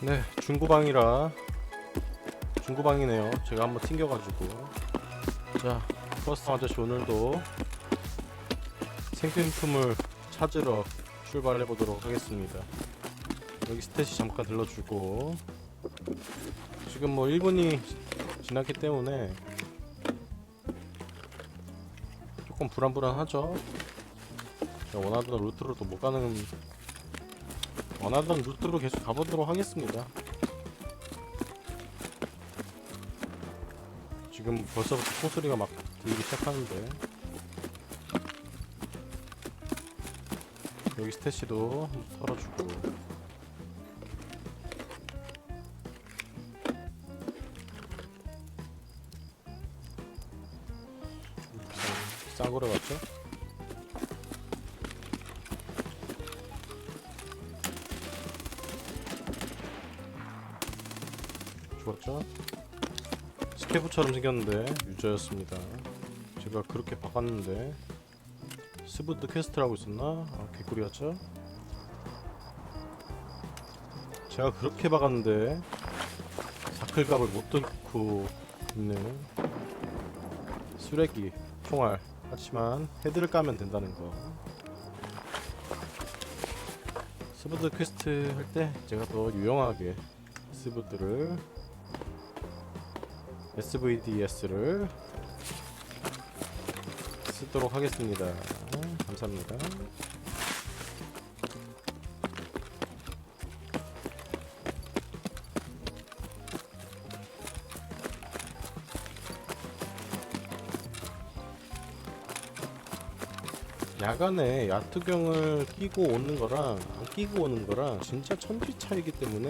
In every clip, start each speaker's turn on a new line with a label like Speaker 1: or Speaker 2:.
Speaker 1: 네, 중구방이라 중구방이네요. 제가 한번 튕겨가지고 자, 버스 아저씨 오늘도 생필품을 찾으러 출발해 보도록 하겠습니다. 여기 스탯이 잠깐 들러주고 지금 뭐 1분이 지났기 때문에 조금 불안불안하죠. 원하던 루트로 또 못 가는 원하던 루트로 계속 가보도록 하겠습니다. 지금 벌써부터 총소리가 막 들리기 시작하는데 여기 스태시도 털어주고 거래 같죠? 스케프처럼 생겼는데 유저였습니다. 제가 그렇게 바꿨는데 스부드 퀘스트라고 있었나? 아, 개꿀이었죠? 제가 그렇게 박았는데 사클갑을 못 뚫고 있는 쓰레기 총알 하지만 헤드를 까면 된다는 거 스부드 퀘스트 할 때 제가 더 유용하게 스부드를 SVDS를 쓰도록 하겠습니다. 감사합니다. 야간에 야투경을 끼고 오는 거랑 안 끼고 오는 거랑 진짜 천지 차이기 때문에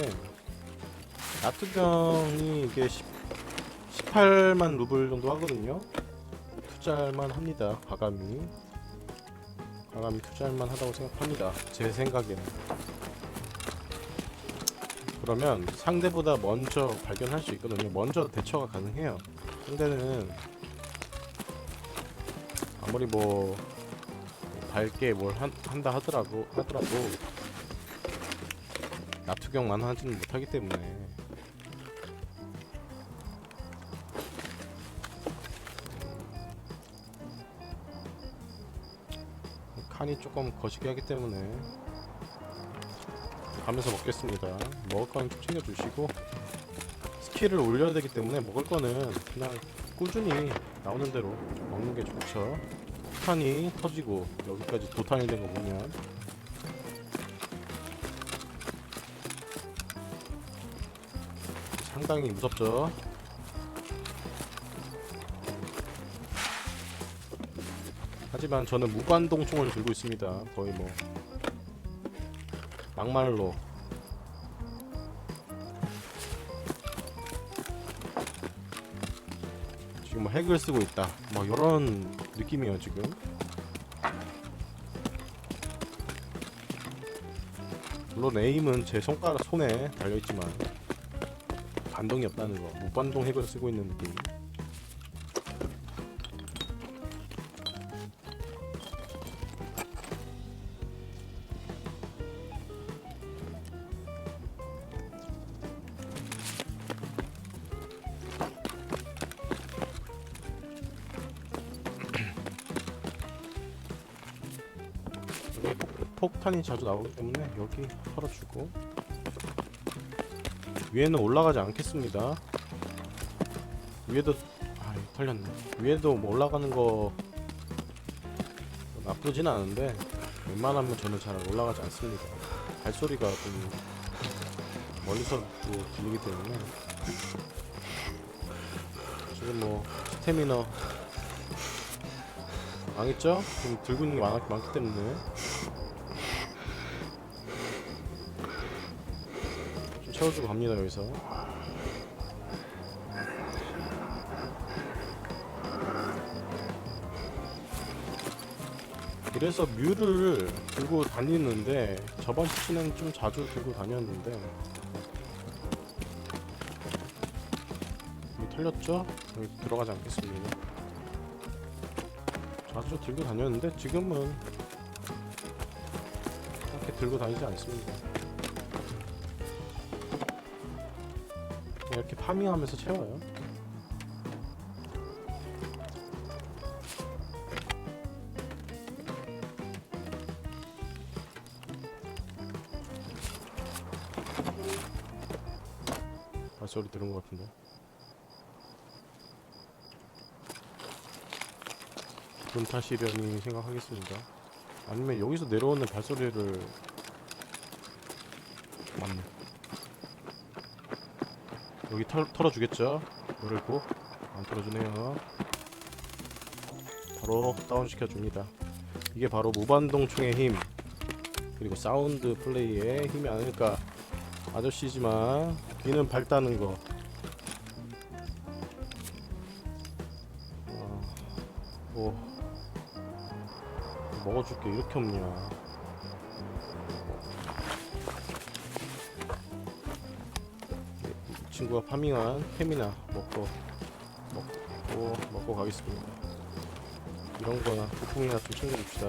Speaker 1: 야투경이 이게 10, 18만 루블 정도 하거든요. 투자할만 합니다. 과감히. 과감히 투자할만 하다고 생각합니다. 제 생각에는. 그러면 상대보다 먼저 발견할 수 있거든요. 먼저 대처가 가능해요. 상대는 아무리 뭐 밝게 뭘 한, 한다 하더라도 하더라도 나투경만 하지는 못하기 때문에 칸이 조금 거시기 하기 때문에 가면서 먹겠습니다. 먹을 좀 챙겨주시고 스킬을 올려야 되기 때문에 먹을 거는 그냥 꾸준히 나오는 대로 먹는 게 좋죠. 탄이 터지고 여기까지 도탄이 된 거 보면 상당히 무섭죠. 하지만 저는 무관동 총을 들고 있습니다. 거의 뭐 막말로 지금 뭐 핵을 쓰고 있다. 뭐 이런 느낌이에요 지금. 물론 에임은 제 손가락 손에 달려 있지만 반동이 없다는 거. 무반동 핵을 쓰고 있는 느낌. 폭탄이 자주 나오기 때문에 여기 털어주고. 위에는 올라가지 않겠습니다. 위에도 아 털렸네. 위에도 뭐 올라가는 거 나쁘진 않은데 웬만하면 저는 잘 올라가지 않습니다. 발소리가 좀 멀리서 또 들리기 때문에. 지금 뭐 스태미너 망했죠? 지금 들고 있는 게 많, 많기 때문에 채워주고 갑니다 여기서. 그래서 뮤를 들고 다니는데 저번 시즌에는 좀 자주 들고 다녔는데. 털렸죠? 여기 들어가지 않겠습니다. 자주 들고 다녔는데 지금은 그렇게 들고 다니지 않습니다 이렇게 파밍하면서 채워요. 발소리 들은 것 같은데. 그럼 탓이려니 생각하겠습니다. 아니면 여기서 내려오는 발소리를 맞네. 여기 털, 털어주겠죠? 열고 안 털어주네요. 바로 다운 시켜줍니다. 이게 바로 무반동총의 힘 그리고 사운드 플레이의 힘이 아닐까. 아저씨지만 귀는 밝다는 거. 아, 뭐 먹어줄 게 이렇게 없냐. 친구가 파밍한 햄이나 먹고 먹고 먹고 가겠습니다. 이런 거나 부품이나 좀 챙겨줍시다.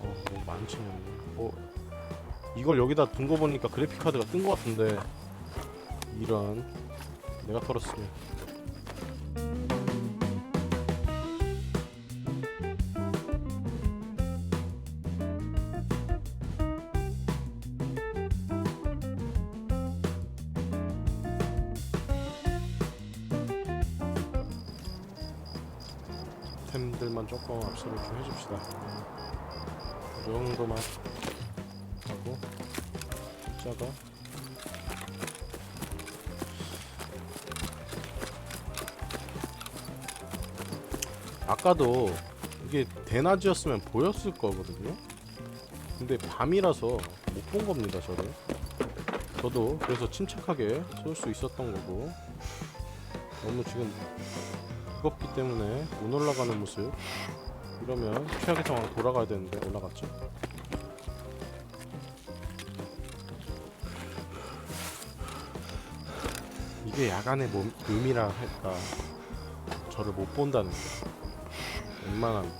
Speaker 1: 어, 뭐 많지 않네. 어, 이걸 여기다 둔 거 보니까 그래픽 카드가 뜬 거 같은데 이런 내가 털었으면 템들만 조금 압수를 좀 해줍시다. 이 정도만 하고 자가 아까도 이게 대낮이었으면 보였을 거거든요. 근데 밤이라서 못 본 겁니다, 저를. 저도 그래서 침착하게 쏠 수 있었던 거고 너무 지금 무겁기 때문에 못 올라가는 모습. 이러면 최악의 상황 돌아가야 되는데 올라갔죠? 이게 야간의 몸, 의미라 할까? 저를 못 본다는 거 웬만하면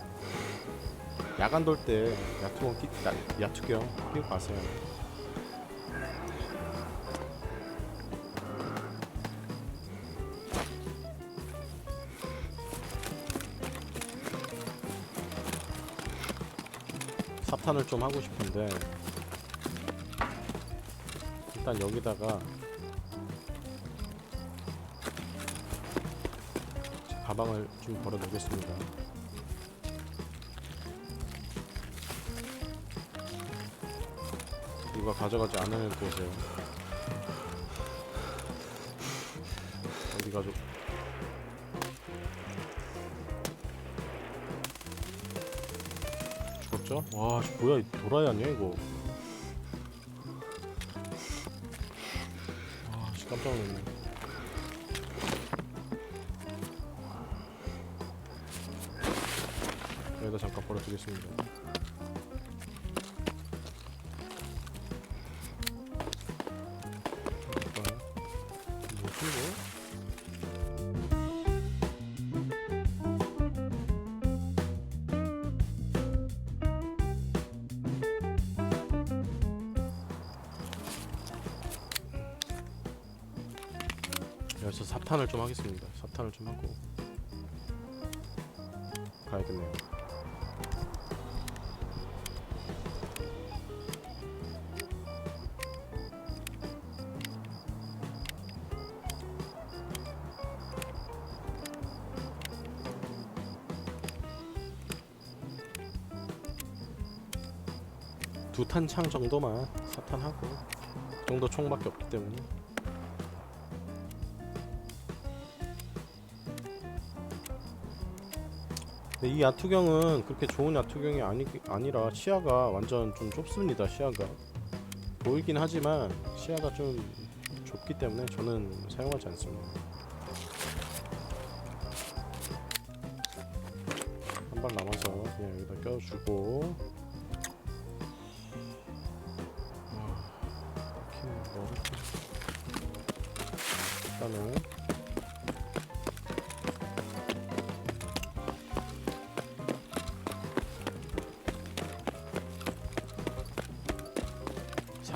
Speaker 1: 야간 돌 때 야투경 끼, 야, 야투경 끼고 가세요 사탄을 좀 하고 싶은데 일단 여기다가 제 가방을 좀 걸어 놓겠습니다. 누가 가져가지 곳에 어디 죽었죠? 와, 씨, 뭐야, 이 도라이 아니야 이거? 와, 씨, 깜짝 놀랐네. 여기다 잠깐 버려두겠습니다. 여기서 사탄을 좀 하겠습니다. 사탄을 좀 하고 가야겠네요. 두 탄창 정도만 사탄하고 그 정도 총밖에 없기 때문에 근데 이 야투경은 그렇게 좋은 야투경이 아니, 아니라 시야가 완전 좀 좁습니다 시야가. 보이긴 하지만 시야가 좀 좁기 때문에 저는 사용하지 않습니다. 한 발 남아서 그냥 여기다 껴주고. 아, 일단은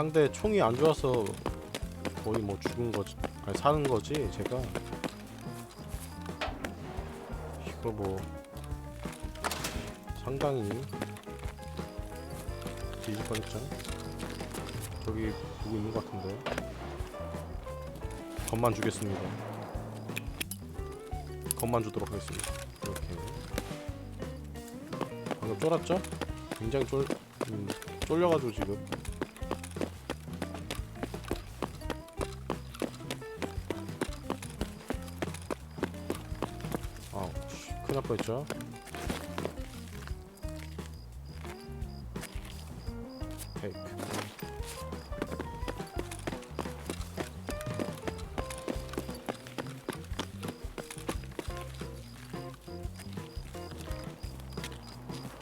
Speaker 1: 상대 총이 안 좋아서 거의 뭐 죽은 거지 아니 사는 거지 제가. 이거 뭐 상당히 뒤질 뻔했죠. 저기 누구 있는 것 같은데. 겁만 주겠습니다. 겁만 주도록 하겠습니다. 이렇게. 방금 쫄았죠? 굉장히 쫄 음, 쫄려가지고 지금 큰일 날 뻔했죠. 페이크.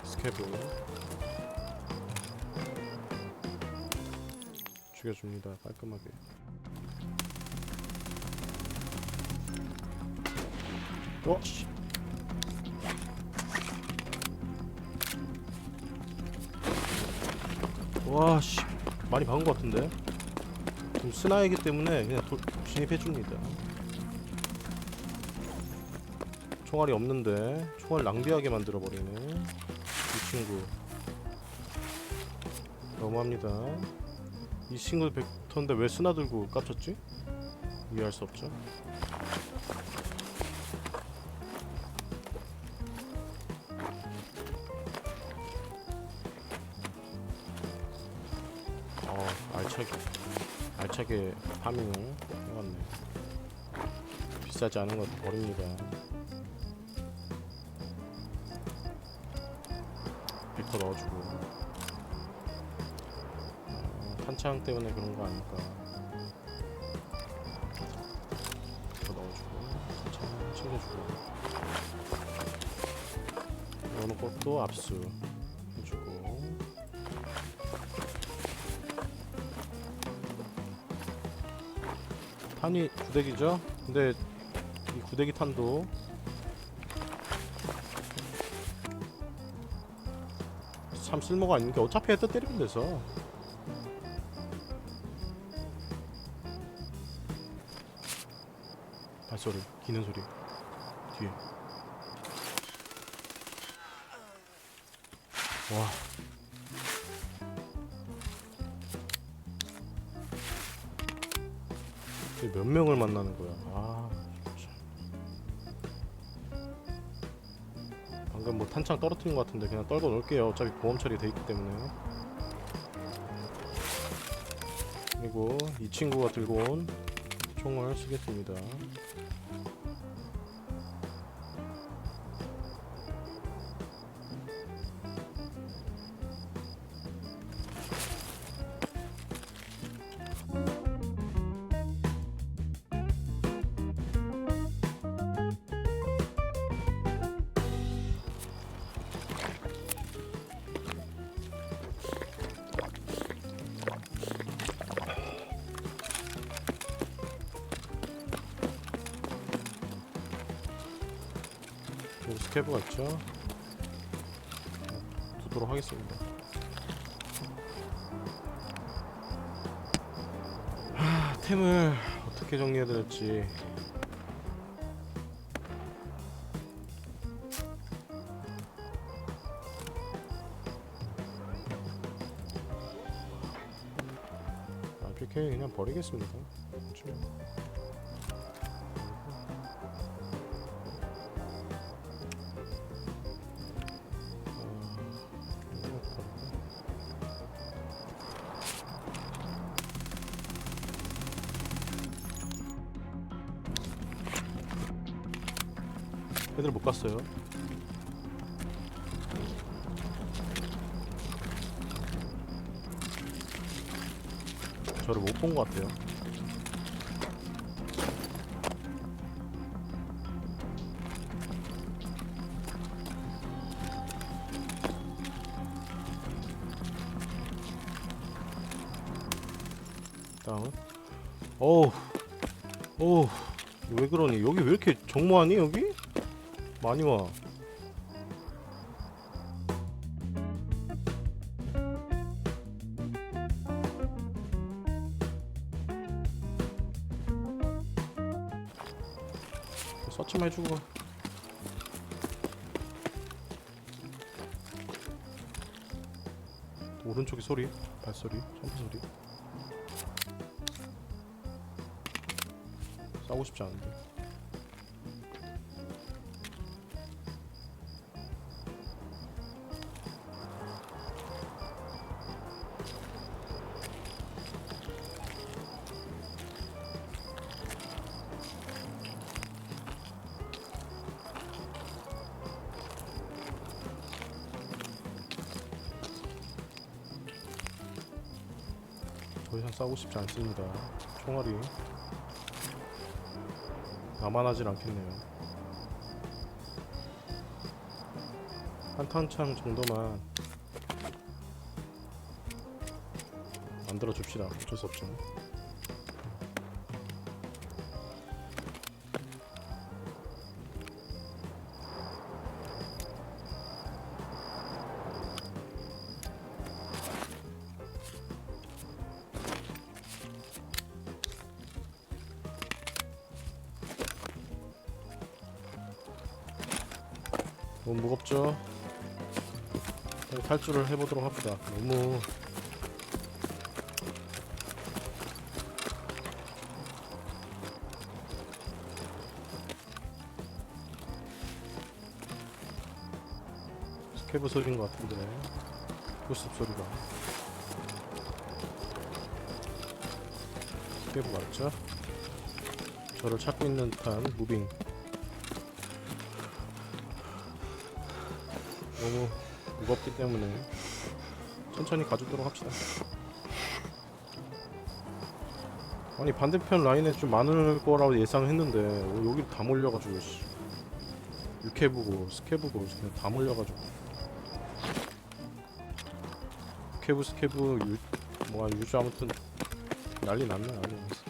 Speaker 1: 스케브. 죽여줍니다 깔끔하게. 어? 와, 씨. 많이 박은 것 같은데? 지금 스나이기 때문에 그냥 도, 진입해줍니다. 총알이 없는데, 총알 낭비하게 만들어버리네. 이 친구. 너무합니다. 이 친구 벡터인데 왜 스나 들고 깝쳤지? 이해할 수 없죠. 알차게 알차게 파밍을 해왔네. 비싸지 않은 것 버립니다. 빅터 넣어주고 어, 탄창 때문에 그런 거 아닐까. 빅터 넣어주고 탄창 챙겨주고 어느 것도 압수 탄이 구대기죠? 근데 이 구대기 탄도. 참 쓸모가 있는 게 어차피 헤드 때리면 돼서. 발소리, 기는 소리. 뒤에. 와 몇 명을 만나는 거야? 아, 진짜. 방금 뭐 탄창 떨어뜨린 것 같은데 그냥 떨궈 놓을게요. 어차피 보험 처리 돼 있기 때문에. 그리고 이 친구가 들고 온 총을 쓰겠습니다. 여기 스케브가 있죠? 두도록 하겠습니다. 하, 템을 어떻게 정리해야 될지 아, PK 그냥 버리겠습니다. 애들 못 갔어요. 저를 못 본 것 같아요. 다운. 어우, 어우, 왜 그러니? 여기 왜 이렇게 정모하니 여기? 많이 와. 서치 해주고. 오른쪽에 소리, 발소리, 점프 소리. 싸우고 싶지 않은데. 싸우고 싶지 않습니다. 총알이 남아나질 않겠네요. 한 탄창 정도만 만들어 줍시다. 어쩔 수 없죠. 탈출을 해보도록 합시다. 너무 스케브 소리인 것 같은데 보습 소리가 스케브 맞죠? 저를 찾고 있는 듯한 무빙 너무 무겁기 때문에 천천히 가주도록 합시다. 아니 반대편 라인에 좀 많을 거라고 예상했는데 어, 여기 다 몰려가지고 씨. 육해부고 스케부고 그냥 다 몰려가지고 육해부 스케부 유, 뭐 유주 아무튼 난리 났네 난리 났어.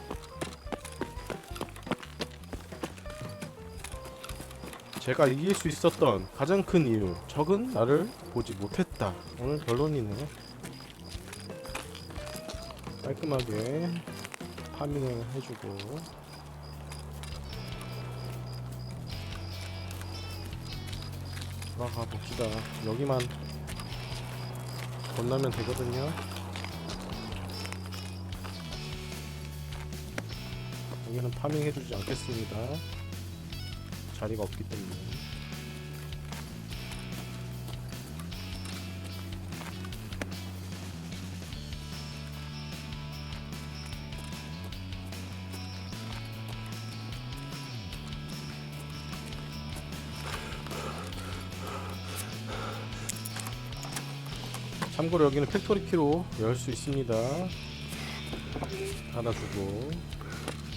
Speaker 1: 제가 이길 수 있었던 가장 큰 이유 적은 나를 보지 못했다. 오늘 결론이네. 깔끔하게 파밍을 해주고. 돌아가 봅시다. 여기만 건너면 되거든요. 여기는 파밍 해주지 않겠습니다 자리가 없기 때문에. 참고로 여기는 팩토리 키로 열 수 있습니다. 닫아주고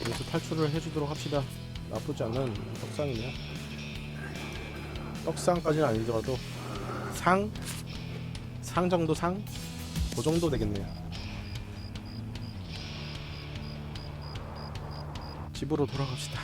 Speaker 1: 여기서 탈출을 해주도록 합시다 나쁘지 않은 떡상이네요. 떡상까지는 아니더라도 상? 상 정도 상? 그 정도 되겠네요. 집으로 돌아갑시다.